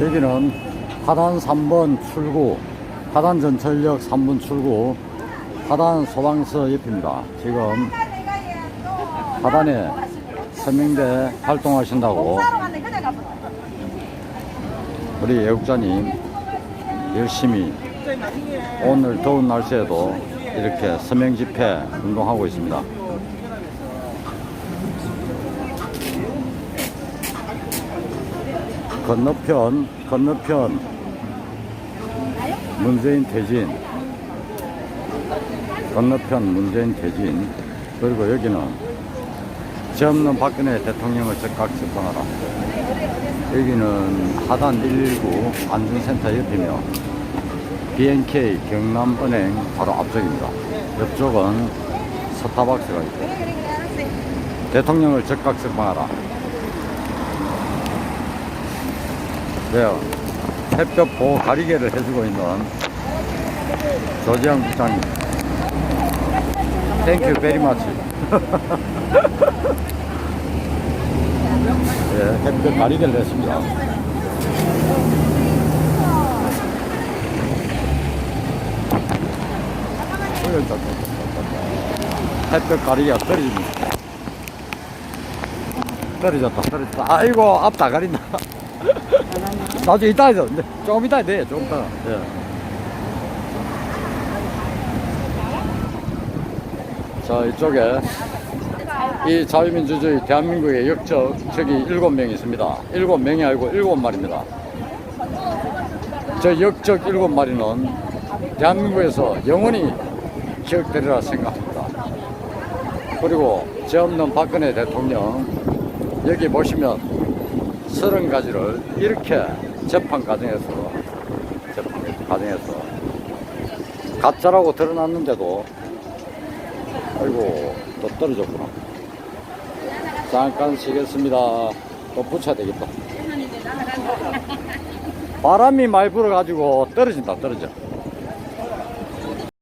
여기는 하단 3번 출구, 하단 전철역 3번 출구, 하단 소방서 옆입니다. 지금 하단에 서명대 활동하신다고 우리 애국자님 열심히 오늘 더운 날씨에도 이렇게 서명 집회 운동하고 있습니다. 건너편, 건너편 문재인 퇴진, 건너편 문재인 퇴진, 그리고 여기는 제 없는 박근혜 대통령을 즉각 집행하라. 여기는 하단 119 안전센터 옆이며 BNK 경남은행 바로 앞쪽입니다. 옆쪽은 스타벅스가 있고 대통령을 즉각 석방하라. 네, 햇볕 보호 가리개를 해주고 있는 조지영 부장님. 땡큐 베리 마치. 예, 햇볕 가리개를 했습니다. 햇볕 가리개가 떨어집니다. 떨어졌다, 떨어졌다. 아이고, 앞 다 가린다. 나중에 이따 해서, 네, 조금 이따 돼, 조금 이따. 예. 자, 이쪽에 이 자유민주주의 대한민국의 역적 저기 일곱 명이 있습니다. 일곱 명이 아니고 일곱 마리입니다. 저 역적 일곱 마리는 대한민국에서 영원히 기억되리라 생각합니다. 그리고 죄 없는 박근혜 대통령 여기 보시면 서른 가지를 이렇게 재판 과정에서 재판 과정에서 가짜라고 드러났는데도 아이고 또 떨어졌구나. 잠깐 쉬겠습니다. 또 붙여야 되겠다. 바람이 많이 불어가지고 떨어진다 떨어져.